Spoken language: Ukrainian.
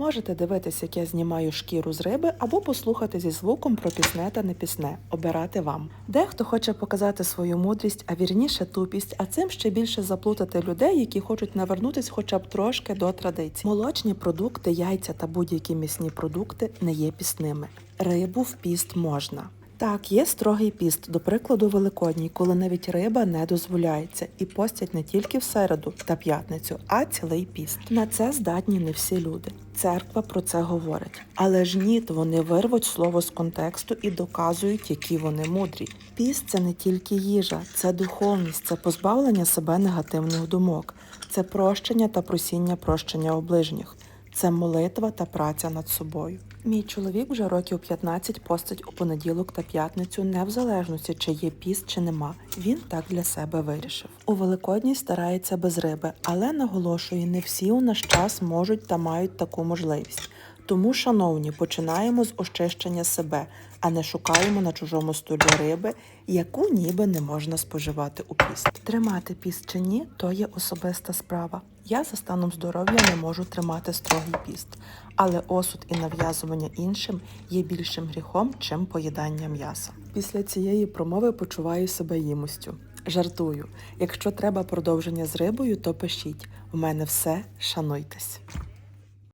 Можете дивитися, як я знімаю шкіру з риби, або послухати зі звуком про пісне та непісне, обирати вам. Дехто хоче показати свою мудрість, а вірніше тупість, а цим ще більше заплутати людей, які хочуть навернутись хоча б трошки до традицій. Молочні продукти, яйця та будь-які місні продукти не є пісними. Рибу в піст можна. Так, є строгий піст, до прикладу, великодній, коли навіть риба не дозволяється і постять не тільки в середу та п'ятницю, а цілий піст. На це здатні не всі люди. Церква про це говорить. Але ж ні, вони вирвуть слово з контексту і доказують, які вони мудрі. Піст це не тільки їжа, це духовність, це позбавлення себе негативних думок, це прощення та просіння прощення оближніх. Це молитва та праця над собою. Мій чоловік вже років 15 постить у понеділок та п'ятницю, не в залежності, чи є піст, чи нема. Він так для себе вирішив. У Великодній старається без риби, але наголошує, не всі у наш час можуть та мають таку можливість. Тому, шановні, починаємо з очищення себе, а не шукаємо на чужому столі риби, яку ніби не можна споживати у піст. Тримати піст чи ні, то є особиста справа. Я за станом здоров'я не можу тримати строгий піст, але осуд і нав'язування іншим є більшим гріхом, чим поїдання м'яса. Після цієї промови почуваю себе їмостю. Жартую. Якщо треба продовження з рибою, то пишіть. У мене все, шануйтесь.